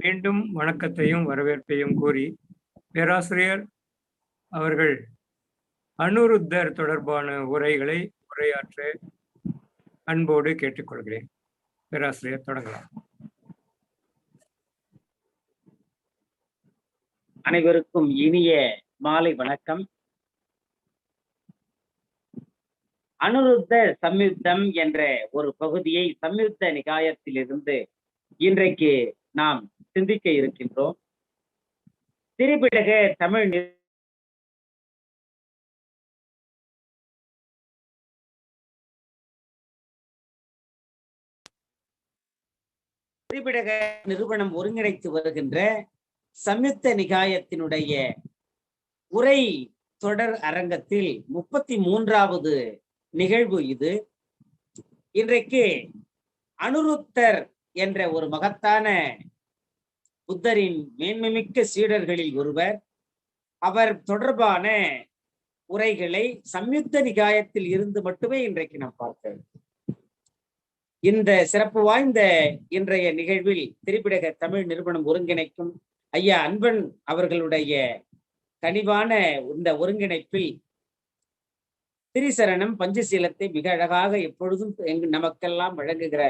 மீண்டும் வணக்கத்தையும் வரவேற்பையும் கூறி பேராசிரியர் அவர்கள் அனுருத்தர் தொடர்பான உரைகளை உரையாற்ற அன்போடு கேட்டுக்கொள்கிறேன். பேராசிரியர் தொடங்கலாம். அனைவருக்கும் இனிய மாலை வணக்கம். அனுருத்த சம்யுத்தம் என்ற ஒரு பகுதியை சம்யுத்த நிகாயத்திலிருந்து இன்றைக்கு நாம் சிந்திக்க இருக்கின்றோம். திரிபிடக தமிழ் திரிபிடக நிறுவனம் ஒருங்கிணைத்து வருகின்ற சமயத்த நிகாயத்தினுடைய உரை தொடர் அரங்கத்தில் முப்பத்தி மூன்றாவது நிகழ்வு இது. இன்றைக்கு அனுருத்தர் என்ற ஒரு மகத்தான புத்தரின் மேன்மைமிக்க சீடர்களில் ஒருவர். அவர் தொடர்பான உரைகளை சம்யுக்த நிகாயத்தில் இருந்து மட்டுமே இன்றைக்கு நாம் பார்க்கிறோம். இந்த சிறப்பு வாய்ந்த இன்றைய நிகழ்வில் திரிபிடக தமிழ் நிறுவனம் ஒருங்கிணைக்கும் ஐயா அன்பன் அவர்களுடைய கனிவான இந்த ஒருங்கிணைப்பில் திரிசரணம் பஞ்சசீலத்தை மிக அழகாக எப்பொழுதும் எங்கு நமக்கெல்லாம் வழங்குகிற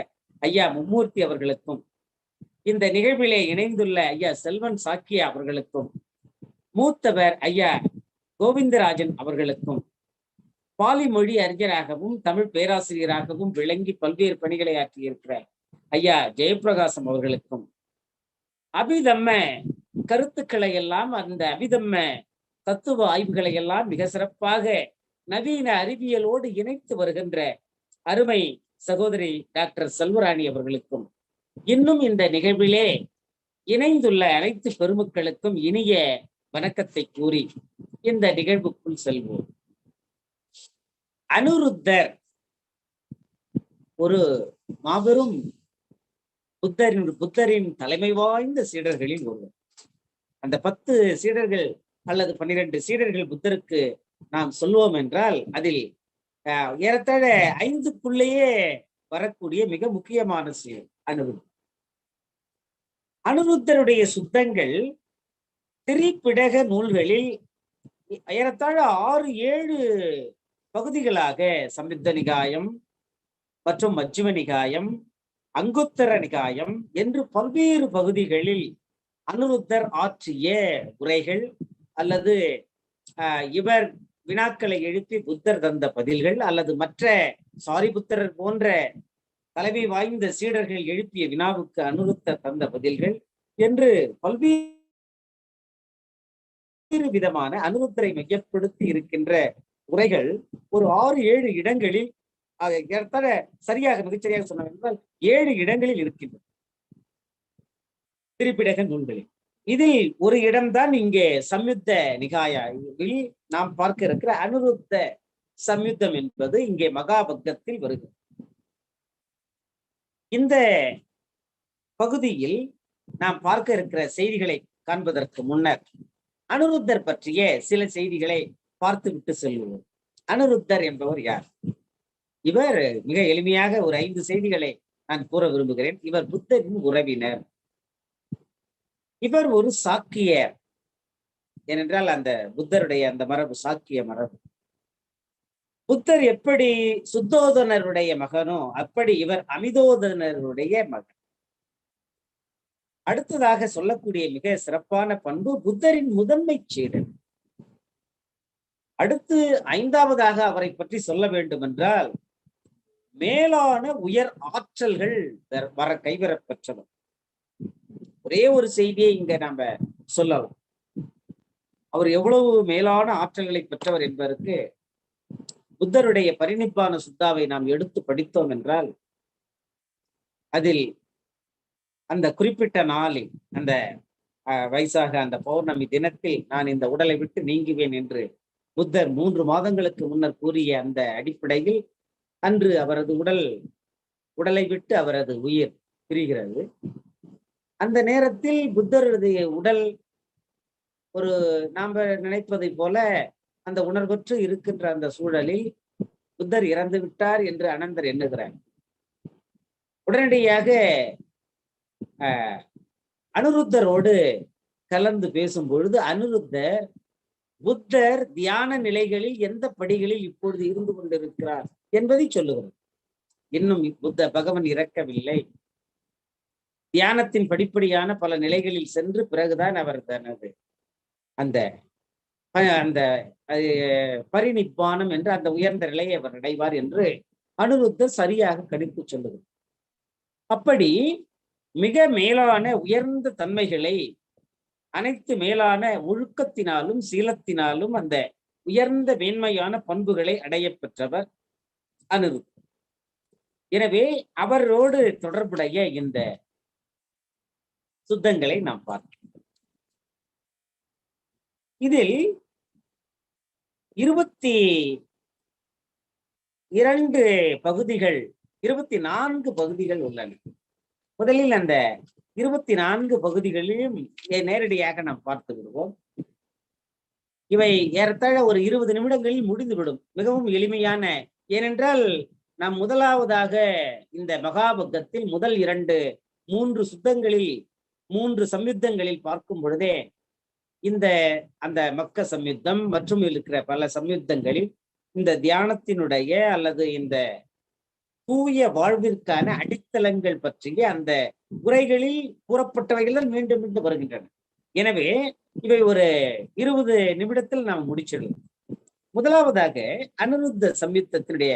ஐயா மும்மூர்த்தி அவர்களுக்கும் இந்த நிகழ்விலே இணைந்துள்ள ஐயா செல்வன் சாக்கியா அவர்களுக்கும் மூத்தவர் ஐயா கோவிந்தராஜன் அவர்களுக்கும் பாலி மொழி அறிஞராகவும் தமிழ் பேராசிரியராகவும் விளங்கி பல்வேறு பணிகளை ஆற்றியிருக்கிற ஐயா ஜெயபிரகாசம் அவர்களுக்கும் அபிதம்ம கருத்துக்களை எல்லாம் அந்த அபிதம்ம தத்துவ ஆய்வுகளை எல்லாம் மிக சிறப்பாக நவீன அறிவியலோடு இணைத்து வருகின்ற அருமை சகோதரி டாக்டர் செல்வராணி அவர்களுக்கும் இன்னும் இந்த நிகழ்விலே இணைந்துள்ள அனைத்து பெருமக்களுக்கும் இனிய வணக்கத்தை கூறி இந்த நிகழ்வுக்குள் செல்வோம். அனுருத்தர் ஒரு மாபெரும் புத்தரின் புத்தரின் தலைமை வாய்ந்த சீடர்களில் ஒருவர். அந்த பத்து சீடர்கள் அல்லது பன்னிரண்டு சீடர்கள் புத்தருக்கு நாம் சொல்லுவோம் என்றால் அதில் ஆஹ், ஏறத்தாழ ஐந்துக்குள்ளேயே வரக்கூடிய மிக முக்கியமான சீடர் அனுருத்தர் அனுருத்தருடைய சுத்தங்கள் திரிப்பிடக நூல்களில் ஏறத்தாழ ஆறு ஏழு பகுதிகளாக சம்யுத்த நிகாயம் மற்றும் மஜ்ஜிம நிகாயம் அங்குத்தர நிகாயம் என்று பல்வேறு பகுதிகளில் அனுருத்தர் ஆற்றிய உரைகள் அல்லது ஆஹ், இவர் வினாக்களை எழுப்பி புத்தர் தந்த பதில்கள் அல்லது மற்ற சாரி புத்தர் போன்ற தலைமை வாய்ந்த சீடர்கள் எழுப்பிய வினாவுக்கு அனுருத்த தந்த பதில்கள் என்று பல்வேறு விதமான அனுருத்தரை மையப்படுத்தி இருக்கின்ற உரைகள் ஒரு ஆறு ஏழு இடங்களில் அது சரியாக மிகச்சரியாக சொன்னோம் என்றால் ஏழு இடங்களில் இருக்கின்றன திருப்பிடக நூல்களில். இதில் ஒரு இடம்தான் இங்கே சம்யுத்த நிகாயில் நாம் பார்க்க இருக்கிற அனுருத்த சம்யுத்தம் என்பது இங்கே மகாபக்கத்தில் வருகிறது. இந்த பகுதியில் நாம் பார்க்க இருக்கிற செய்திகளை காண்பதற்கு முன்னர் அனுருத்தர் பற்றிய சில செய்திகளை பார்த்துவிட்டு செல்வோம். அனுருத்தர் என்பவர் யார்? இவர் மிக எளிமையாக ஒரு ஐந்து செய்திகளை நான் கூற விரும்புகிறேன். இவர் புத்தரின் உறவினர். இவர் ஒரு சாக்கியர் ஏனென்றால் அந்த புத்தருடைய அந்த மரபு சாக்கிய மரபு. புத்தர் எப்படி சுத்தோதனருடைய மகனோ அப்படி இவர் அமிதோதனருடைய மகன். அடுத்ததாக சொல்லக்கூடிய மிக சிறப்பான பண்பு புத்தரின் முதன்மை சீடன். அடுத்து ஐந்தாவதாக அவரை பற்றி சொல்ல வேண்டும் என்றால் மேலான உயர் ஆற்றல்கள் வர கைவரப்பெற்றவர். ஒரே ஒரு செய்தியை இங்க நாம சொல்லலாம். அவர் எவ்வளவு மேலான ஆற்றல்களை பெற்றவர் என்பதற்கு புத்தருடைய பரிணிப்பான சுத்தாவை நாம் எடுத்து படித்தோம் என்றால் அதில் அந்த குறிப்பிட்ட நாளில் அந்த அஹ், அந்த பௌர்ணமி தினத்தில் நான் இந்த உடலை விட்டு நீங்குவேன் என்று புத்தர் மூன்று மாதங்களுக்கு முன்னர் கூறிய அந்த அடிப்படையில் அன்று அவரது உடல் உடலை விட்டு அவரது உயிர் பிரிகிறது. அந்த நேரத்தில் புத்தருடைய உடல் ஒரு நாம நினைப்பதை போல அந்த உணர்வற்று இருக்கின்ற அந்த சூழலில் புத்தர் இறந்து விட்டார் என்று அனந்தர் எண்ணுகிறார். உடனடியாக அனுருத்தரோடு கலந்து பேசும் பொழுது அனுருத்தர் புத்தர் தியான நிலைகளில் எந்த படிகளில் இப்பொழுது இருந்து கொண்டிருக்கிறார்? என்பதை சொல்லுகிறது இன்னும் புத்த பகவன் இறக்கவில்லை. தியானத்தின் படிப்படியான பல நிலைகளில் சென்று பிறகுதான் அவர் தனது அந்த அந்த அஹ், பரிநிப்பானம் என்று அந்த உயர்ந்த நிலையை அவர் அடைவார் என்று அனுருத்தர் சரியாக கணித்து சொல்லுகிறது அப்படி மிக மேலான உயர்ந்த தன்மைகளை அனைத்து மேலான ஒழுக்கத்தினாலும் சீலத்தினாலும் அந்த உயர்ந்த மேன்மையான பண்புகளை அடைய பெற்றவர் அனுரு. எனவே அவரோடு தொடர்புடைய இந்த சுத்தங்களை நாம் பார்க்கிறோம் இதில் இருபத்தி இரண்டு பகுதிகள் இருபத்தி நான்கு பகுதிகள் உள்ளன. முதலில் அந்த இருபத்தி நான்கு பகுதிகளையும் நேரடியாக நாம் பார்த்து விடுவோம். இவை ஏறத்தாழ ஒரு இருபது நிமிடங்களில் முடிந்துவிடும். மிகவும் எளிமையான ஏனென்றால் நாம் முதலாவதாக இந்த மகாபகத்தில் முதல் இரண்டு மூன்று சுத்தங்களில் மூன்று சம்யுத்தங்களில் பார்க்கும் பொழுதே இந்த அந்த மக்க சம்யுத்தம் மற்றும் இருக்கிற பல சம்யுத்தங்களில் இந்த தியானத்தினுடைய அல்லது இந்த தூய வாழ்விற்கான அடித்தளங்கள் பற்றிய அந்த உரைகளில் கூறப்பட்டவைகள் தான் மீண்டும் மீண்டும் வருகின்றன. எனவே இவை ஒரு இருபது நிமிடத்தில் நாம் முடிச்சிடலாம். முதலாவதாக அனுருத்த சம்யுத்தத்தினுடைய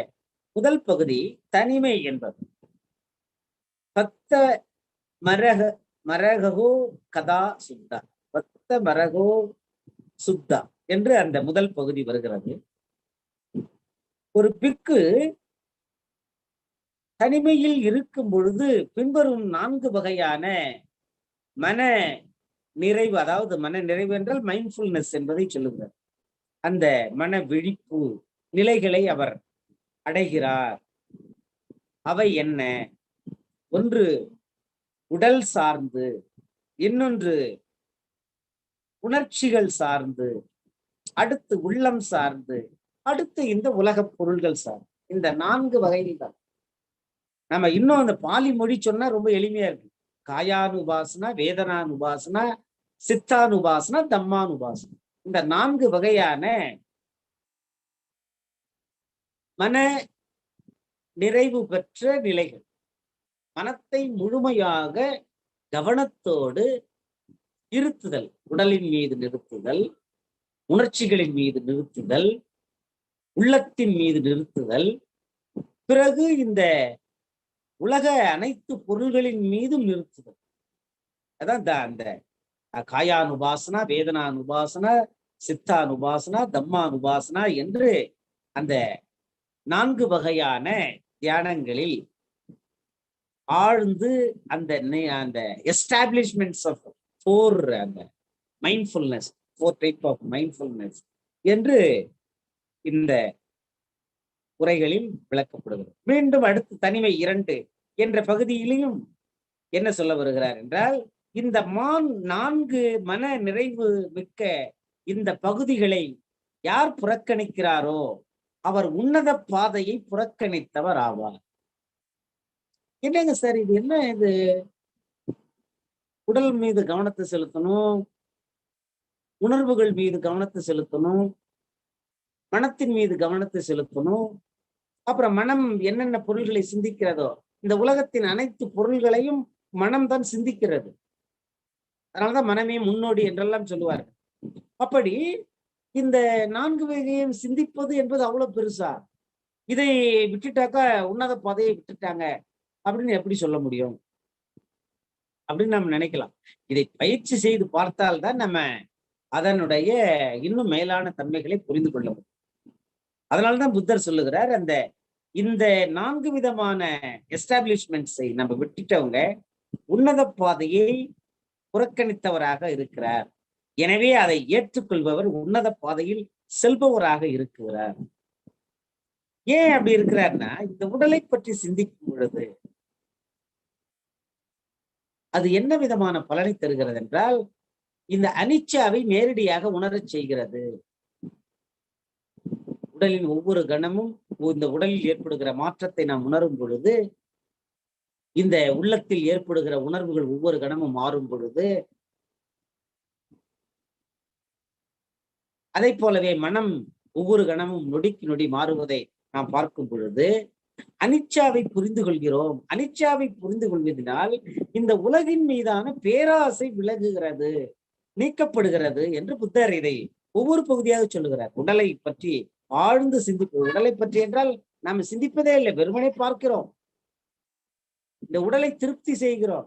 முதல் பகுதி தனிமை என்பது. பத்த மரக மரகோ கதா சுத்தா. மரகோ சுத்தா என்று அந்த முதல் பகுதி வருகிறது. ஒரு பிக்கு தனிமையில் இருக்கும் பொழுது பின்வரும் நான்கு வகையான மன நிறைவு அதாவது மன நிறைவு என்றால் மைண்ட்ஃபுல்னஸ் என்பதை சொல்லுகிறார் அந்த மன விழிப்பு நிலைகளை அவர் அடைகிறார். அவை என்ன? ஒன்று உடல் சார்ந்து இன்னொன்று உணர்ச்சிகள் சார்ந்து அடுத்து உள்ளம் சார்ந்து அடுத்து இந்த உலகப் பொருள்கள் சார்ந்து. இந்த நான்கு வகையில் தான் நம்ம இன்னும் அந்த பாலி மொழி சொன்னா ரொம்ப எளிமையா இருக்கு. காயானுபாசனா வேதனானுபாசனா சித்தானுபாசனா தம்மானுபாசனா. இந்த நான்கு வகையான மன நிறைவு பெற்ற நிலைகள். மனத்தை முழுமையாக கவனத்தோடு இருத்துதல் உடலின் மீது நிறுத்துதல் உணர்ச்சிகளின் மீது நிறுத்துதல் உள்ளத்தின் மீது நிறுத்துதல். பிறகு இந்த உலக அனைத்து பொருள்களின் மீதும் நிறுத்துதல். அதான் இந்த அந்த காயானுபாசனா வேதனானுபாசனா சித்தானுபாசனா தம்மானுபாசனா என்று அந்த நான்கு வகையான தியானங்களில் ஆழ்ந்து அந்த அந்த எஸ்டாப்ளிஷ்மெண்ட்ஸ் ஆஃப் ஃபோர் அந்த mindfulness four type of mindfulness என்று இந்த உரைகளில் விளக்கப்படுகிறது. மீண்டும் அடுத்து தனிமை இரண்டு என்ற பகுதியிலையும் என்ன சொல்ல வருகிறார் என்றால் இந்த மான் நான்கு மன நிறைவு மிக்க இந்த பகுதிகளை யார் புறக்கணிக்கிறாரோ அவர் உன்னத பாதையை புறக்கணித்தவர் ஆவார். என்னங்க சார் இது? என்ன இது? உடல் மீது கவனத்தை செலுத்தணும். உணர்வுகள் மீது கவனத்தை செலுத்தணும். மனத்தின் மீது கவனத்தை செலுத்தணும். அப்புறம் மனம் என்னென்ன பொருள்களை சிந்திக்கிறதோ இந்த உலகத்தின் அனைத்து பொருள்களையும் மனம் தான் சிந்திக்கிறது. அதனாலதான் மனமே முன்னோடி என்றெல்லாம் சொல்லுவார்கள். அப்படி இந்த நான்கு வகையும் சிந்திப்பது என்பது அவ்வளவு பெருசா? இதை விட்டுட்டாக்கா உன்னத பாதையை விட்டுட்டாங்க. அப்படின்னு எப்படி சொல்ல முடியும்? அப்படின்னு நம்ம நினைக்கலாம். இதை பயிற்சி செய்து பார்த்தால்தான் நம்ம அதனுடைய இன்னும் மேலான தன்மைகளை புரிந்து கொள்ள முடியும். அதனாலதான் புத்தர் சொல்லுகிறார் அந்த இந்த நான்கு விதமான எஸ்டாப்ளிஷ்மெண்ட்ஸை நம்ம விட்டுட்டவங்க உன்னத பாதையை புறக்கணித்தவராக இருக்கிறார். எனவே அதை ஏற்றுக்கொள்பவர் உன்னத பாதையில் செல்பவராக இருக்கிறார். ஏன் அப்படி இருக்கிறார்னா இந்த உடலை பற்றி சிந்திக்கும் பொழுது அது என்ன விதமான பலனை தருகிறது என்றால் இந்த அனிச்சாவை நேரடியாக உணரச் செய்கிறது. உடலின் ஒவ்வொரு கணமும் இந்த உடலில் ஏற்படுகிற மாற்றத்தை நாம் உணரும் பொழுது இந்த உள்ளத்தில் ஏற்படுகிற உணர்வுகள் ஒவ்வொரு கணமும் மாறும் பொழுது அதை போலவே மனம் ஒவ்வொரு கணமும் நொடிக்கு நொடி மாறுவதை நாம் பார்க்கும் பொழுது அனிச்சாவை புரிந்து கொள்கிறோம் அனிச்சாவை புரிந்து கொள்வதனால் இந்த உலகின் மீதான பேராசை விலகுகிறது நீக்கப்படுகிறது என்று புத்தர் இதை ஒவ்வொரு பகுதியாக சொல்லுகிறார். உடலை பற்றி ஆழ்ந்து சிந்திப்பு உடலை பற்றி என்றால் நாம் சிந்திப்பதே இல்லை வெறுமனே பார்க்கிறோம். இந்த உடலை திருப்தி செய்கிறோம்.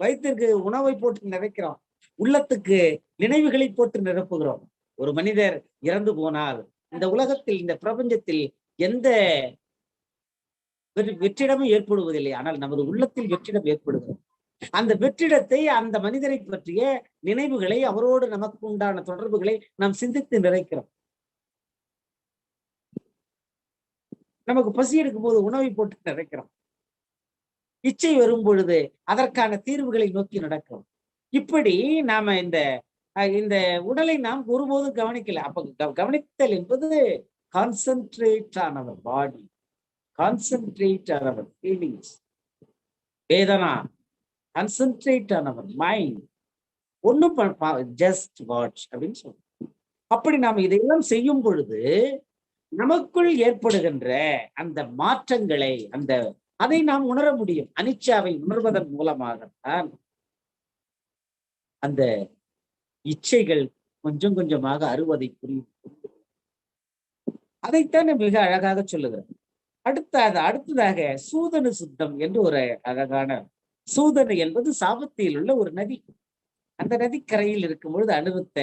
வயிற்றிற்கு உணவை போட்டு நிறைக்கிறோம். உள்ளத்துக்கு நினைவுகளை போட்டு நிரப்புகிறோம். ஒரு மனிதர் இறந்து போனால் இந்த உலகத்தில் இந்த பிரபஞ்சத்தில் எந்த வெற்றி- வெற்றிடமும் ஏற்படுவதில்லை. ஆனால் நமது உள்ளத்தில் வெற்றிடம் ஏற்படுகிறது. அந்த வெற்றிடத்தை அந்த மனிதரை பற்றிய நினைவுகளை அவரோடு நமக்கு உண்டான தொடர்புகளை நாம் சிந்தித்து நிறைக்கிறோம் நமக்கு பசி எடுக்கும் போது உணவை போட்டு நிறைக்கிறோம் இச்சை வரும் பொழுது அதற்கான தீர்வுகளை நோக்கி நடக்கிறோம். இப்படி நாம இந்த இந்த உடலை நாம் ஒருபோதும் கவனிக்கல. அப்ப கவனித்தல் என்பது concentrate on our body concentrate on our feelings Vedana concentrate on our mind ஒன்றும் ஜஸ்ட் வாட்ச் அப்படின்னு சொல்றோம். அப்படி நாம் இதையெல்லாம் செய்யும் பொழுது நமக்குள் ஏற்படுகின்ற அந்த மாற்றங்களை அந்த அதை நாம் உணர முடியும். அனிச்சாவை உணர்வதன் மூலமாகத்தான் அந்த இச்சைகள் கொஞ்சம் கொஞ்சமாக அறுவதை புரியும் அதைத்தான் மிக அழகாக சொல்லுகிறது அடுத்த அடுத்ததாக சூதன சுத்தம் என்று ஒரு அழகான சூதனை என்பது சாபத்தியில் உள்ள ஒரு நதி. அந்த நதிக்கரையில் இருக்கும் பொழுது அனுபத்த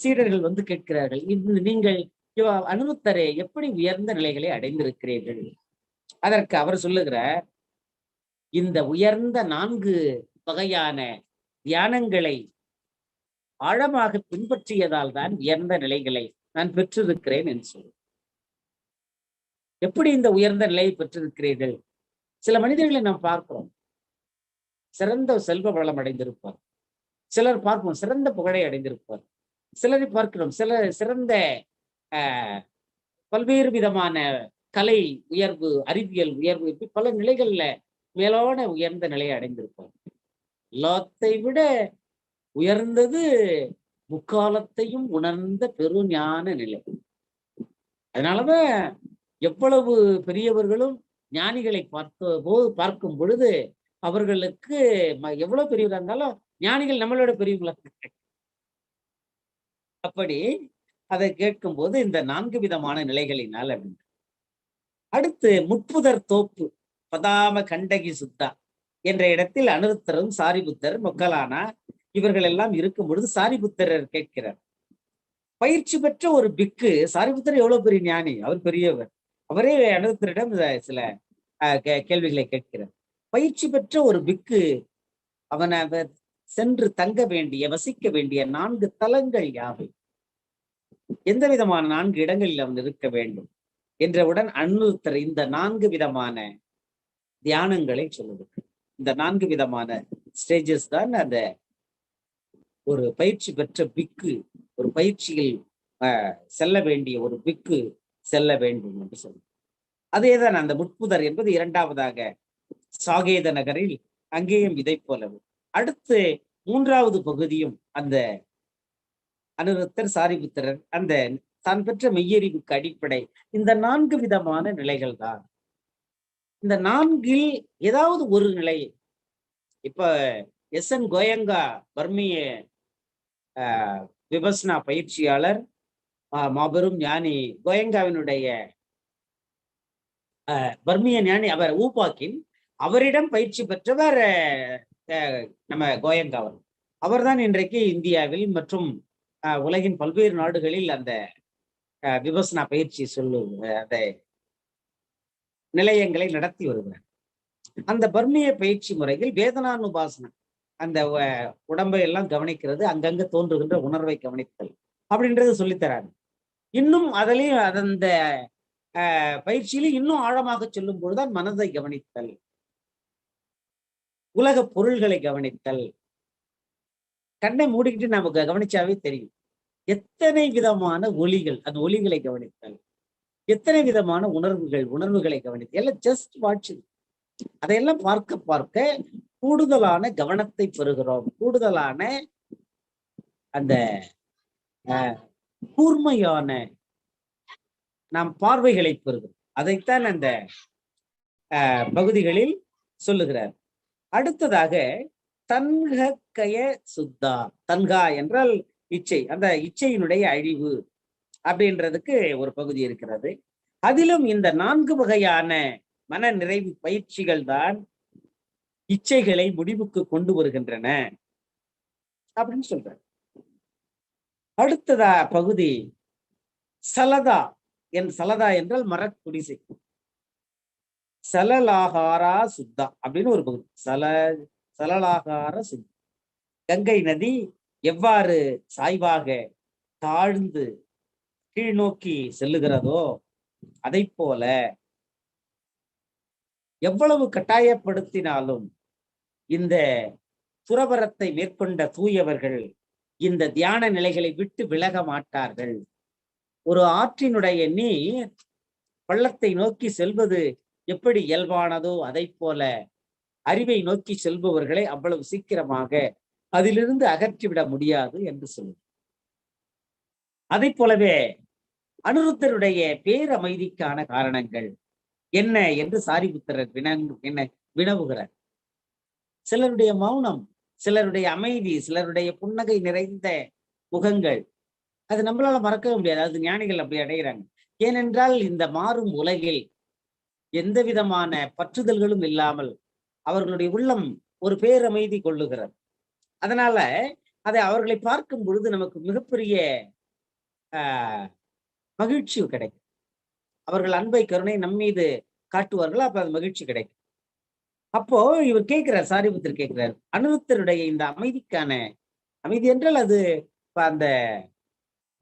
சீடர்கள் வந்து கேட்கிறார்கள் இது நீங்கள் அனுபத்தரே எப்படி உயர்ந்த நிலைகளை அடைந்திருக்கிறீர்கள்? அதற்கு அவர் சொல்லுகிறார் இந்த உயர்ந்த நான்கு வகையான தியானங்களை ஆழமாக பின்பற்றியதால் தான் உயர்ந்த நிலைகளை நான் பெற்றிருக்கிறேன் என்று சொல்லு எப்படி இந்த உயர்ந்த நிலையை பெற்றிருக்கிறீர்கள்? சில மனிதர்களை நாம் பார்க்கிறோம். சிறந்த செல்வ வளம் அடைந்திருப்பார். சிலர் பார்ப்போம் சிறந்த புகழை அடைந்திருப்பார். சிலரை பார்க்கிறோம் சில சிறந்த பல்வேறு விதமான கலை உயர்வு அறிவியல் உயர்வு இப்படி பல நிலைகள்ல மேலான உயர்ந்த நிலையை அடைந்திருப்பார். எல்லாத்தை விட உயர்ந்தது முக்காலத்தையும் உணர்ந்த பெருஞான நிலை. அதனாலதான் எவ்வளவு பெரியவர்களும் ஞானிகளை பார்த்த போது பார்க்கும் பொழுது அவர்களுக்கு எவ்வளவு பெரியவரா இருந்தாலும் ஞானிகள் நம்மளோட பெரியவங்களா அப்படி அதை கேட்கும்போது இந்த நான்கு விதமான நிலைகளினால் அப்படின்னு அடுத்து முட்புதர் தோப்பு பதாம கண்டகி சுத்தா என்ற இடத்தில் அனுருத்தரும் சாரிபுத்தர் மொக்கலானா இவர்கள் எல்லாம் இருக்கும் பொழுது சாரிபுத்தரர் கேட்கிறார். பயிற்சி பெற்ற ஒரு பிக்கு சாரிபுத்திரர் எவ்வளவு பெரிய ஞானி? அவர் பெரியவர். அவரே அனுருத்தரிடம் சில கே- கேள்விகளை கேட்கிறார். பயிற்சி பெற்ற ஒரு பிக்கு அவனை அவர் சென்று தங்க வேண்டிய வசிக்க வேண்டிய நான்கு தலங்கள் யாவை? எந்த விதமான நான்கு இடங்களில் அவன் இருக்க வேண்டும்? என்றவுடன் அனுத்தர் இந்த நான்கு விதமான தியானங்களை சொல்லுவது இந்த நான்கு விதமான ஸ்டேஜஸ் தான் அந்த ஒரு பயிற்சி பெற்ற பிக்கு ஒரு பயிற்சியில் செல்ல வேண்டிய ஒரு பிக்கு செல்ல வேண்டும் என்று சொல்லுது அதேதான் அந்த முட்புதர் என்பது இரண்டாவதாக சாகேத நகரில் அங்கேயும் இதை போலவே. அடுத்து மூன்றாவது பகுதியும் அந்த அனுருத்தர் சாரிபுத்திரர் அந்த தான் பெற்ற மெய்யறிவுக்கு அடிப்படை இந்த நான்கு விதமான நிலைகள் தான். இந்த நான்கில் ஏதாவது ஒரு நிலை இப்ப எஸ் என் கோயங்கா பர்மிய விபஸ்னா பயிற்சியாளர் மாபெரும் ஞானி கோயங்காவினுடைய பர்மிய ஞானி அவர் ஊபாக்கின் அவரிடம் பயிற்சி பெற்றவர் நம்ம கோயங்கா அவர் அவர்தான் இன்றைக்கு இந்தியாவில் மற்றும் உலகின் பல்வேறு நாடுகளில் அந்த விபசனா விபஸ்னா பயிற்சி சொல்லு அந்த நிலையங்களை நடத்தி வருகிறார். அந்த பர்மிய பயிற்சி முறையில் வேதனானுபாசனம் அந்த உடம்பை எல்லாம் கவனிக்கிறது அங்கங்க தோன்றுகின்ற உணர்வை கவனித்தல் அப்படின்றது சொல்லித்தராங்க இன்னும் அதிலையும் அந்த அஹ், இன்னும் ஆழமாக சொல்லும் பொழுதுதான் மனதை கவனித்தல். உலக பொருள்களை கவனித்தல். கண்ணை மூடிக்கிட்டு நமக்கு கவனிச்சாவே தெரியும். எத்தனை விதமான ஒலிகள் அந்த ஒலிகளை கவனித்தல். எத்தனை விதமான உணர்வுகள் உணர்வுகளை கவனித்தல். எல்லாம் ஜஸ்ட் வாட்சிங் அதையெல்லாம் பார்க்க பார்க்க கூடுதலான கவனத்தை பெறுகிறோம். கூடுதலான அந்த கூர்மையான நாம் பார்வைகளை பெறுகிறோம். அதைத்தான் அந்த பகுதிகளில் சொல்லுகிறார். அடுத்ததாக தன்கய சுத்தா தன்கா என்றால் இச்சை அந்த இச்சையினுடைய அழிவு அப்படின்றதுக்கு ஒரு பகுதி இருக்கிறது. அதிலும் இந்த நான்கு வகையான மன நிறைவு பயிற்சிகள் தான் இச்சைகளை முடிவுக்கு கொண்டு வருகின்றன. அப்படின்னு சொல்றார். அடுத்ததா பகுதி சலதா என் சலதா என்றால் மரக்குடிசை. சலலாகாரா சுத்தா அப்படின்னு ஒரு பகுதி. சல சலலாகார சுத்தா. கங்கை நதி எவ்வாறு சாய்வாக தாழ்ந்து கீழ் நோக்கி செல்லுகிறதோ அதை போல எவ்வளவு கட்டாயப்படுத்தினாலும் இந்த துறவரத்தை மேற்கொண்ட தூயவர்கள் இந்த தியான நிலைகளை விட்டு விலக மாட்டார்கள். ஒரு ஆற்றினுடைய நீர் பள்ளத்தை நோக்கி செல்வது எப்படி இயல்பானதோ அதை போல அறிவை நோக்கி செல்பவர்களை அவ்வளவு சீக்கிரமாக அதிலிருந்து அகற்றிவிட முடியாது என்று சொல்லும் அதை போலவே அனுருத்தருடைய பேரமைதிக்கான காரணங்கள். என்ன என்று சாரிபுத்திரர் வின என்ன வினவுகிறார். சிலருடைய மௌனம் சிலருடைய அமைதி சிலருடைய புன்னகை நிறைந்த முகங்கள் அது நம்மளால மறக்கவே முடியாது. அது ஞானிகள் அப்படி அடைகிறாங்க ஏனென்றால் இந்த மாறும் உலகில் எந்த விதமான பற்றுதல்களும் இல்லாமல் அவர்களுடைய உள்ளம் ஒரு பேரமைதி கொள்ளுகிறது. அதனால அதை அவர்களை பார்க்கும் பொழுது நமக்கு மிகப்பெரிய ஆஹ் மகிழ்ச்சி கிடைக்கும். அவர்கள் அன்பை கருணை நம் மீது காட்டுவார்கள் அப்ப அது மகிழ்ச்சி கிடைக்கும். அப்போ இவர் கேட்கிறார் சாரிபுத்தர் கேட்கிறார் அனுருத்தருடைய இந்த அமைதிக்கான அமைதி என்றால் அது இப்ப அந்த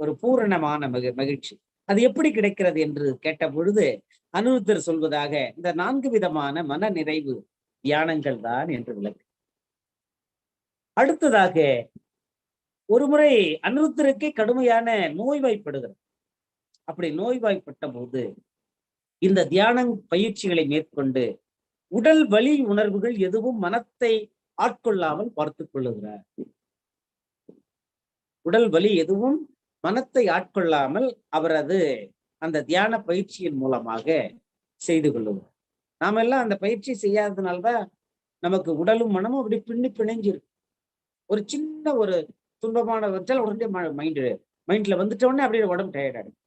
ஒரு பூரணமான மகி மகிழ்ச்சி. அது எப்படி கிடைக்கிறது என்று கேட்ட பொழுது அனுருத்தர் சொல்வதாக இந்த நான்கு விதமான மன நிறைவு தியானங்கள் தான் என்று விளக்கு. அடுத்ததாக ஒருமுறை அனுருத்தருக்கே கடுமையான நோய்வாய்ப்படுகிறது. அப்படி நோய்வாய்ப்பட்ட போது இந்த தியான பயிற்சிகளை மேற்கொண்டு உடல் வலி உணர்வுகள் எதுவும் மனத்தை ஆட்கொள்ளாமல் பார்த்துக் கொள்ளுகிறார். உடல் வலி எதுவும் மனத்தை ஆட்கொள்ளாமல் அவரது அந்த தியான பயிற்சியின் மூலமாக செய்து கொள்ளுவார் நாம எல்லாம் அந்த பயிற்சி செய்யாததுனால்தான் நமக்கு உடலும் மனமும் அப்படி பின்னி பிணைஞ்சிருக்கு ஒரு சின்ன ஒரு துன்பமான வச்சால் உடனே மைண்டு மைண்ட்ல வந்துட்ட உடனே அப்படியே உடம்பு டயர்டாயிடும்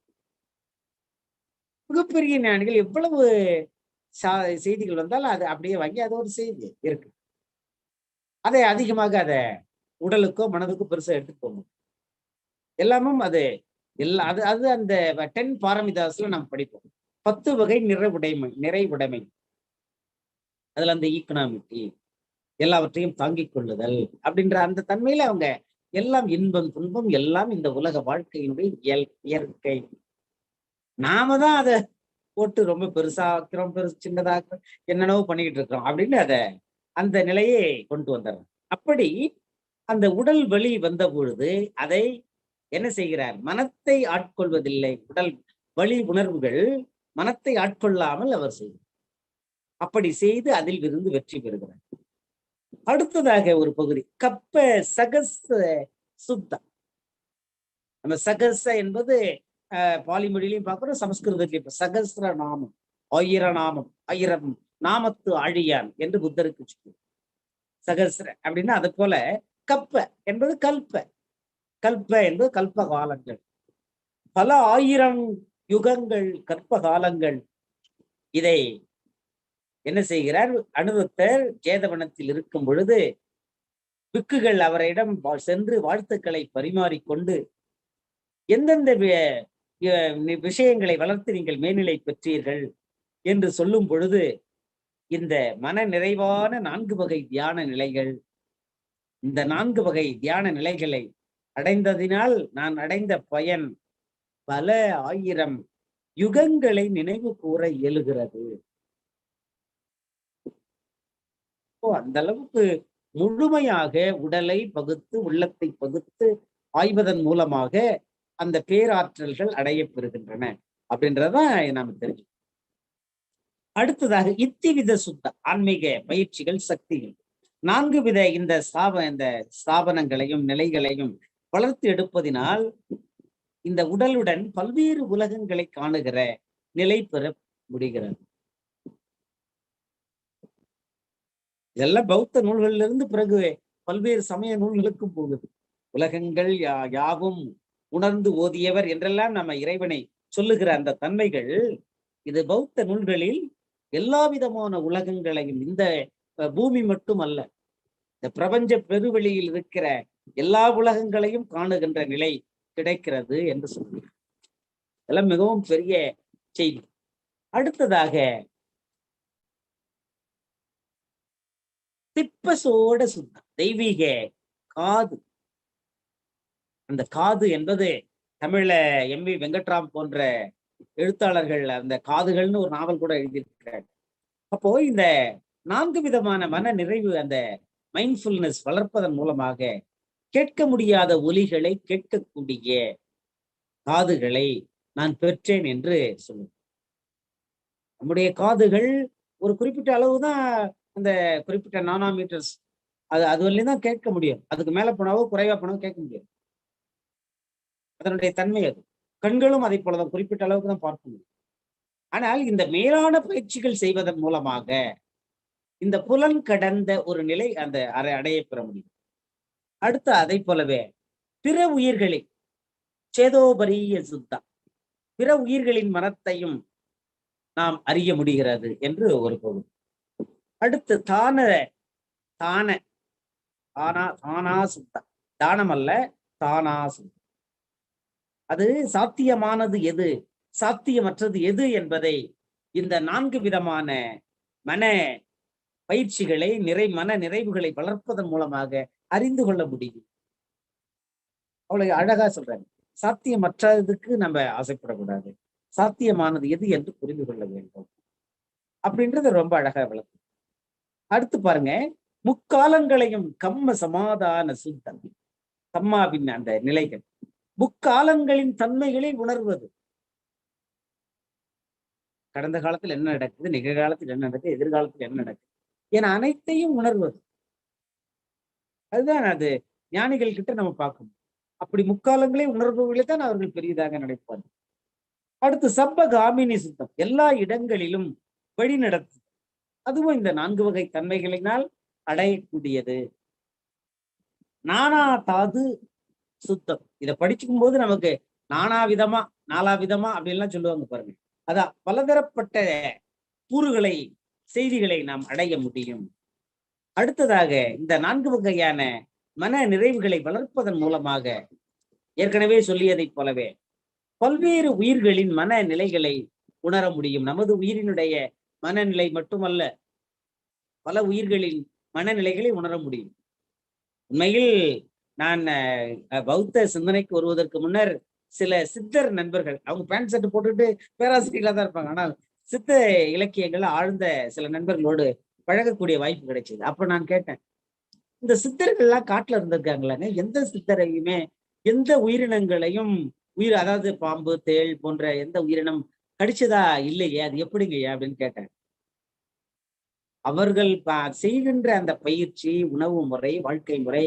மிகப்பெரிய ஞானிகள் எவ்வளவு சா- செய்திகள் வந்தாலும் அது அப்படியே வாங்கி அது ஒரு செய்தி இருக்கு. அதை அதிகமாக அதை உடலுக்கோ மனதுக்கோ பெருசா எடுத்துட்டு போகணும் எல்லாமும் அது எல்லா அது அது அந்த டென் பாரமிதாஸ்ல நம்ம படிப்போம். பத்து வகை நிறைவுடைமை நிறைவுடைமை. அதுல அந்த ஈக்கனாமிட்டி எல்லாவற்றையும் தாங்கிக் கொள்ளுதல் அப்படின்ற அந்த தன்மையில அவங்க எல்லாம் இன்பம் துன்பம் எல்லாம் இந்த உலக வாழ்க்கையினுடைய இயல் இயற்கை. நாம தான் அதை போட்டு ரொம்ப பெருசாக்கிறோம் பெருசு சின்னதாக்குறோம் என்னென்னவோ பண்ணிக்கிட்டு இருக்கிறோம். அப்படின்னு அதை. அந்த நிலையை கொண்டு வந்துடுறோம் அப்படி அந்த உடல் வலி வந்த பொழுது அதை என்ன செய்கிறார்? மனத்தை ஆட்கொள்வதில்லை. உடல் வழி உணர்வுகள் மனத்தை ஆட்கொள்ளாமல் அவர் செய்கிறார் அப்படி செய்து அதில் இருந்து வெற்றி பெறுகிறார். அடுத்ததாக ஒரு பகுதி. கப்ப சகச சுத்தா நம்ம சகச என்பது பாலி மொழியிலையும் பார்க்கிறோம் சமஸ்கிருதத்திலையும் இப்போ சகஸ்ர நாமம் ஆயிர நாமம் ஆயிரம் நாமத்து ஆழியான் என்று புத்தருக்கு சொல்லுவோம் சகஸ்ர அப்படின்னா அது போல கப்ப என்பது கல்ப. கல்ப என்பது கல்ப காலங்கள் பல ஆயிரம் யுகங்கள் கற்ப காலங்கள் இதை என்ன செய்கிறார்? அனுருத்தர் ஜேதவனத்தில் இருக்கும் பொழுது பிக்குகள் அவரிடம் வா- சென்று வாழ்த்துக்களை பரிமாறிக்கொண்டு எந்தெந்த விஷயங்களை வளர்த்து நீங்கள் மேல்நிலை பெற்றீர்கள் என்று சொல்லும் பொழுது இந்த மன நிறைவான நான்கு வகை தியான நிலைகள் இந்த நான்கு வகை தியான நிலைகளை அடைந்ததினால் நான் அடைந்த பயன் பல ஆயிரம் யுகங்களை நினைவு கூற இயலுகிறது. அந்த அளவுக்கு முழுமையாக உடலை பகுத்து உள்ளத்தை பகுத்து ஆய்வதன் மூலமாக அந்த பேராற்றல்கள் அடையப்பெறுகின்றன அப்படின்றதான் நாம தெரிஞ்சு அடுத்ததாக இத்திவித சுத்த ஆன்மீக பயிற்சிகள் சக்திகள். நான்கு வித இந்த ஸ்தாப இந்த ஸ்தாபனங்களையும் நிலைகளையும் வளர்த்து எடுப்பதினால் இந்த உடலுடன் பல்வேறு உலகங்களை காணுகிற நிலை பெற முடிகிறது. இதெல்லாம் பௌத்த நூல்களிலிருந்து பிறகு பல்வேறு சமய நூல்களுக்கும் போகுது. உலகங்கள் யா யாவும் உணர்ந்து ஓதியவர் என்றெல்லாம் நம்ம இறைவனை சொல்லுகிற அந்த தன்மைகள் இது பௌத்த நூல்களில் எல்லா விதமான உலகங்களையும் இந்த பூமி மட்டும் அல்ல இந்த பிரபஞ்ச பெருவெளியில் இருக்கிற எல்லா உலகங்களையும் காணுகின்ற நிலை கிடைக்கிறது என்று சொல்கிறார் இதெல்லாம் மிகவும் பெரிய செய்தி. அடுத்ததாக திப்பசோட சுத்தம் தெய்வீக காது. அந்த காது என்பது தமிழ்ல எம் வி வெங்கட்ராம் போன்ற எழுத்தாளர்கள் அந்த காதுகள்னு ஒரு நாவல் கூட எழுதியிருக்கிறார். அப்போ இந்த நான்கு விதமான மன நிறைவு அந்த மைண்ட்ஃபுல்னஸ் வளர்ப்பதன் மூலமாக கேட்க முடியாத ஒலிகளை கேட்கக்கூடிய காதுகளை நான் பெற்றேன் என்று சொல்லுவேன் நம்முடைய காதுகள் ஒரு குறிப்பிட்ட அளவு தான் அந்த குறிப்பிட்ட நானாமீட்டர்ஸ் அது அது வரலையும் தான் கேட்க முடியும். அதுக்கு மேல போனாவோ குறைவா போனாவோ கேட்க முடியாது. அதனுடைய தன்மை அது. கண்களும் அதை போலதான் குறிப்பிட்ட அளவுக்கு தான் பார்க்க முடியும். ஆனால் இந்த மேலான பயிற்சிகள் செய்வதன் மூலமாக இந்த புலன் கடந்த ஒரு நிலை அந்த அடைய பெற முடியும். அடுத்து அதை போலவே பிற உயிர்களை சேதோபரிய சுத்தா பிற உயிர்களின் மனத்தையும் நாம் அறிய முடிகிறது என்று ஒரு பொருள். அடுத்து தான தான தானா தானா சுத்தா தானம் அல்ல தானா சுத்தம் அது சாத்தியமானது எது? சாத்தியமற்றது எது என்பதை இந்த நான்கு விதமான மன பயிற்சிகளை நிறை மன நிறைவுகளை வளர்ப்பதன் மூலமாக அறிந்து கொள்ள முடியும். அவ்வளவு அழகா சொல்றாங்க சாத்தியமற்றதுக்கு நம்ம ஆசைப்படக்கூடாது. சாத்தியமானது எது என்று புரிந்து கொள்ள வேண்டும். அப்படின்றது ரொம்ப அழகா விளக்கு அடுத்து பாருங்க. முக்காலங்களையும் கம்ம சமாதான சுத்தம் கம்மாவின் அந்த நிலைகள். முக்காலங்களின் தன்மைகளை உணர்வது. கடந்த காலத்தில் என்ன நடக்குது? நிகழ்காலத்தில் என்ன நடக்குது? எதிர்காலத்தில் என்ன நடக்குது? என அனைத்தையும் உணர்வது. அதுதான் அது. ஞானிகள் கிட்ட நம்ம பார்க்கணும். அப்படி முக்காலங்களே உணர்பவர்களை தான் அவர்கள் பெரியதாக நினைப்பார்கள். அடுத்து சப்ப காமினி சுத்தம். எல்லா இடங்களிலும் வழி நடத்து அதுவும் இந்த நான்கு வகை தன்மைகளினால் அடையக்கூடியது. நானா தாது சுத்தம். இதை படிச்சுக்கும் போது நமக்கு நானா விதமா நாலா விதமா அப்படின்லாம் சொல்லுவாங்க பாருங்க. அதான் பலதரப்பட்ட கூறுகளை செய்திகளை நாம் அடைய முடியும். அடுத்ததாக இந்த நான்கு வகையான மன நிறைவுகளை வளர்ப்பதன் மூலமாக ஏற்கனவே சொல்லியதைப் போலவே பல்வேறு உயிர்களின் மன நிலைகளை உணர முடியும். நமது உயிரினுடைய மனநிலை மட்டுமல்ல பல உயிர்களின் மனநிலைகளை உணர முடியும். உண்மையில் நான் பௌத்த சிந்தனைக்கு வருவதற்கு முன்னர் சில சித்தர் நண்பர்கள் அவங்க பேண்ட் ஷர்ட் போட்டுட்டு பேராசிரியர்களா தான் இருப்பாங்க. ஆனால் சித்த இலக்கியங்கள்ல ஆழ்ந்த சில நண்பர்களோடு பழகக்கூடிய வாய்ப்பு கிடைச்சது. அப்ப நான் கேட்டேன் இந்த சித்தர்கள்லாம் காட்டுல இருந்திருக்காங்களாங்க? எந்த சித்தரையுமே எந்த உயிரினங்களையும் உயிர் அதாவது பாம்பு தேள் போன்ற எந்த உயிரினம் கடிச்சதா இல்லையே? அது எப்படிங்கய்யா அப்படின்னு கேட்டேன். அவர்கள் செய்கின்ற அந்த பயிற்சி உணவு முறை வாழ்க்கை முறை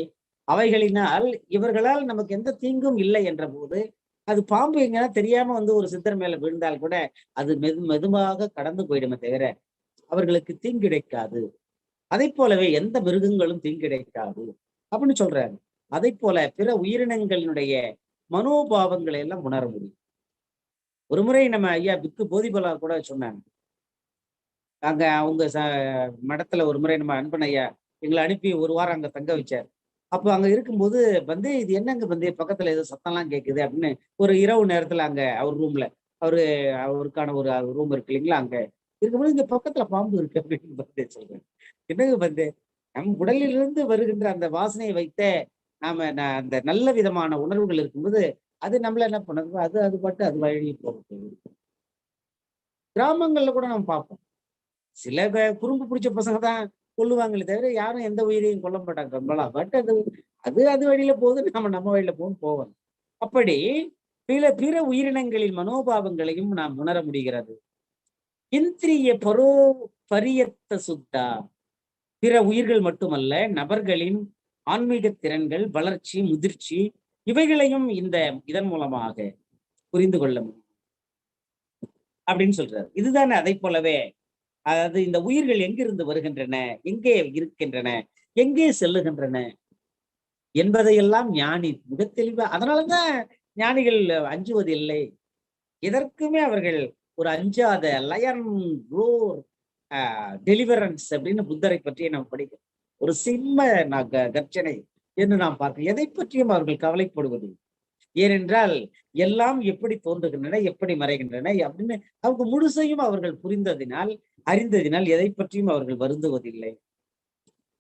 அவைகளினால் இவர்களால் நமக்கு எந்த தீங்கும் இல்லை என்ற போது அது பாம்பு எங்கன்னா தெரியாம வந்து ஒரு சித்தர் மேல விழுந்தால் கூட அது மெது மெதுவாக கடந்து போயிடுமே தவிர அவர்களுக்கு தீங்கிடைக்காது அதை போலவே எந்த மிருகங்களும் தீங்கிடைக்காது அப்படின்னு சொல்றாரு. அதை போல பிற உயிரினங்களினுடைய மனோபாவங்களை எல்லாம் உணர முடியும். ஒரு முறை நம்ம ஐயா பிக்கு போதிபலா கூட சொன்னாங்க. அங்க அவங்க ச மடத்துல ஒரு முறை நம்ம அன்பன் ஐயா எங்களை அனுப்பி ஒரு வாரம் அங்க தங்க வச்சார். அப்போ அங்க இருக்கும்போது வந்து இது என்னங்க வந்து? பக்கத்துல ஏதோ சத்தம்லாம் கேக்குது அப்படின்னு ஒரு இரவு நேரத்துல அங்க அவர் ரூம்ல அவரு அவருக்கான ஒரு ரூம் இருக்கு இல்லைங்களா அங்க. இருக்கும்போது இங்க பக்கத்துல பாம்பு இருக்கு அப்படின்னு பந்தே சொல்றேன் என்னங்க வந்து? நம் உடலிலிருந்து வருகின்ற அந்த வாசனையை வைத்த நாம ந- அந்த நல்ல விதமான உணர்வுகள் இருக்கும்போது அது நம்மள என்ன பண்ணுது? அது அது பாட்டு அது வழி போகுது. கிராமங்கள்ல கூட நம்ம பார்ப்போம். சில குறும்பு பிடிச்ச பசங்க தான் கொல்லுவாங்களே தவிர யாரும் எந்த உயிரையும் கொல்ல மாட்டாங்க ரொம்பலாம் பட் அது அது அது வழியில போகுது நம்ம நம்ம வழியில போகும் போவோம் அப்படி பிற பிற உயிரினங்களின் மனோபாவங்களையும் நாம் உணர முடிகிறது. இந்திரிய பரோ பரியத்த சுத்தா. பிற உயிர்கள் மட்டுமல்ல நபர்களின் ஆன்மீக திறன்கள் வளர்ச்சி முதிர்ச்சி இவைகளையும் இந்த இதன் மூலமாக புரிந்து கொள்ள முடியும். அப்படின்னு சொல்றாரு. இதுதானே அதை போலவே அதாவது இந்த உயிர்கள் எங்கிருந்து வருகின்றன? எங்கே இருக்கின்றன? எங்கே செல்லுகின்றன? என்பதையெல்லாம் ஞானி மிக தெளிவா அதனாலதான் ஞானிகள் அஞ்சுவதில்லை. எதற்குமே அவர்கள் ஒரு அஞ்சாத லயன் ரோர் டெலிவரன்ஸ் அப்படின்னு புத்தரை பற்றி நாம் படிக்கிறோம். ஒரு சிம்ம ந- க- கர்ஜனை என்று நாம் பார்க்கிறோம். எதை பற்றியும் அவர்கள் கவலைப்படுவது ஏனென்றால் எல்லாம் எப்படி தோன்றுகின்றன எப்படி மறைகின்றன அப்படின்னு அவங்க முழுசையும் அவர்கள் புரிந்ததினால் அறிந்ததினால் எதை பற்றியும் அவர்கள் வருந்துவதில்லை.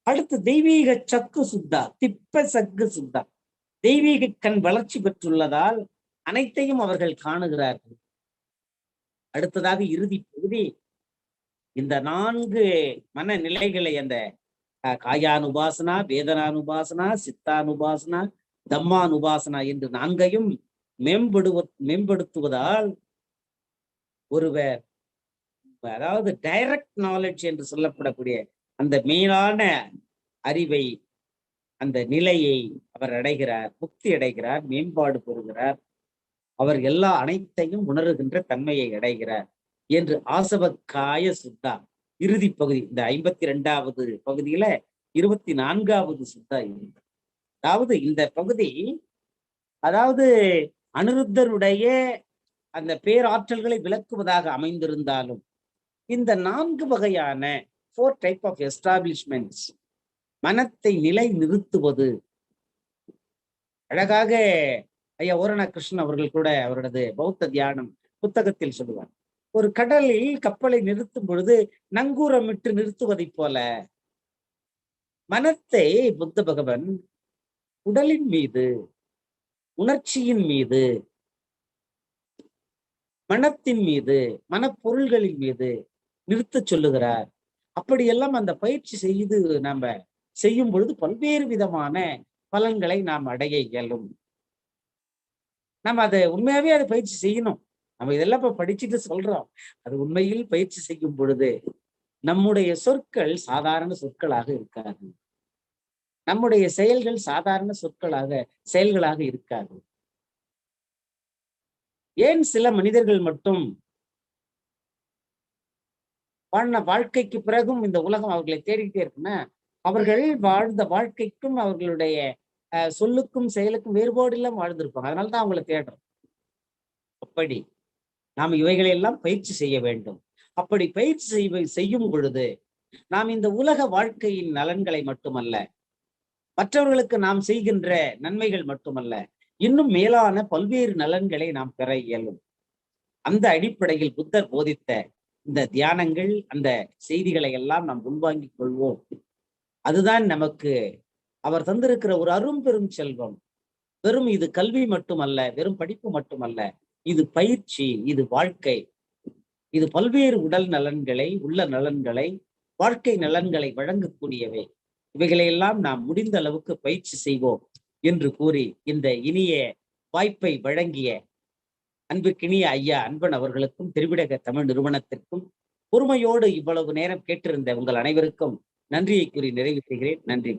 அடுத்து தெய்வீக சக்கு சுத்தா திப்ப சக்கு சுத்தா. தெய்வீக கண் வளர்ச்சி பெற்றுள்ளதால் அனைத்தையும் அவர்கள் காணுகிறார்கள். அடுத்ததாக இறுதி பகுதி இந்த நான்கு மனநிலைகளை அந்த காயானுபாசனா வேதனானுபாசனா சித்தானுபாசனா தம்மானுபாசனா என்று நான்கையும் மேம்படுவ மேம்படுத்துவதால் ஒருவர் அதாவது டைரக்ட் நாலேஜ் என்று சொல்லப்படக்கூடிய அந்த மேலான அறிவை அந்த நிலையை அவர் அடைகிறார் முக்தி அடைகிறார் மேம்பாடு பெறுகிறார். அவர் எல்லா அனைத்தையும் உணருகின்ற தன்மையை அடைகிறார் என்று ஆசவக்காய சுத்தா இறுதி பகுதி இந்த ஐம்பத்தி ரெண்டாவது பகுதியில இருபத்தி நான்காவது சுத்தா அதாவது இந்த பகுதி அதாவது அனிருத்தருடைய அந்த பேராற்றல்களை விளக்குவதாக அமைந்திருந்தாலும் இந்த நான்கு வகையான ஃபோர் டைப் ஆஃப் எஸ்டாப்ளிஷ்மெண்ட்ஸ் மனத்தை நிலை நிறுத்துவது அழகாக ஐயா ஓரண கிருஷ்ணன் அவர்கள் கூட அவரது பௌத்த தியானம் புத்தகத்தில் சொல்லுவார். ஒரு கடலில் கப்பலை நிறுத்தும் பொழுது நங்கூரமிட்டு நிறுத்துவதைப் போல மனத்தை புத்த பகவன் உடலின் மீது உணர்ச்சியின் மீது மனத்தின் மீது மனப்பொருள்களின் மீது நிறுத்தச் சொல்லுகிறார். அப்படியெல்லாம் அந்த பயிற்சி செய்து நாம செய்யும் பொழுது பல்வேறு விதமான பலன்களை நாம் அடைய இயலும். நம்ம அதை உண்மையாவே அதை பயிற்சி செய்யணும். நம்ம இதெல்லாம் இப்ப படிச்சுட்டு சொல்றோம். அது உண்மையில் பயிற்சி செய்யும் பொழுது நம்முடைய சொற்கள் சாதாரண சொற்களாக இருக்காது. நம்முடைய செயல்கள் சாதாரண சொற்களாக செயல்களாக இருக்காது. ஏன் சில மனிதர்கள் மட்டும் வாழ்ந்த வாழ்க்கைக்கு பிறகும் இந்த உலகம் அவர்களை தேடிக்கிட்டே இருக்குன்னா அவர்கள் வாழ்ந்த வாழ்க்கைக்கும் அவர்களுடைய அஹ், சொல்லுக்கும் செயலுக்கும் வேறுபாடு இல்லாம வாழ்ந்திருப்பாங்க. அதனாலதான் அவங்களை தேடுறோம். அப்படி நாம் இவைகளை எல்லாம் பயிற்சி செய்ய வேண்டும். அப்படி பயிற்சி செய்வ செய்யும் பொழுது நாம் இந்த உலக வாழ்க்கையின் நலன்களை மட்டுமல்ல மற்றவர்களுக்கு நாம் செய்கின்ற நன்மைகள் மட்டுமல்ல இன்னும் மேலான பல்வேறு நலன்களை நாம் பெற இயலும். அந்த அடிப்படையில் புத்தர் போதித்த இந்த தியானங்கள் அந்த செய்திகளை எல்லாம் நாம் உள்வாங்கிக் கொள்வோம். அதுதான் நமக்கு அவர் தந்திருக்கிற ஒரு அரும் பெரும் செல்வம். வெறும் இது கல்வி மட்டுமல்ல வெறும் படிப்பு மட்டுமல்ல இது பயிற்சி இது வாழ்க்கை. இது பல்வேறு உடல் நலன்களை உள்ள நலன்களை வாழ்க்கை நலன்களை வழங்கக்கூடியவை. இவைகளையெல்லாம் நாம் முடிந்த அளவுக்கு பயிற்சி செய்வோம் என்று கூறி இந்த இனிய வாய்ப்பை வழங்கிய அன்புக்கினிய ஐயா அன்பன் அவர்களுக்கும் திருவிடக தமிழ் நிறுவனத்திற்கும் பொறுமையோடு இவ்வளவு நேரம் கேட்டிருந்த உங்கள் அனைவருக்கும் நன்றியை கூறி நிறைவு செய்கிறேன் நன்றி.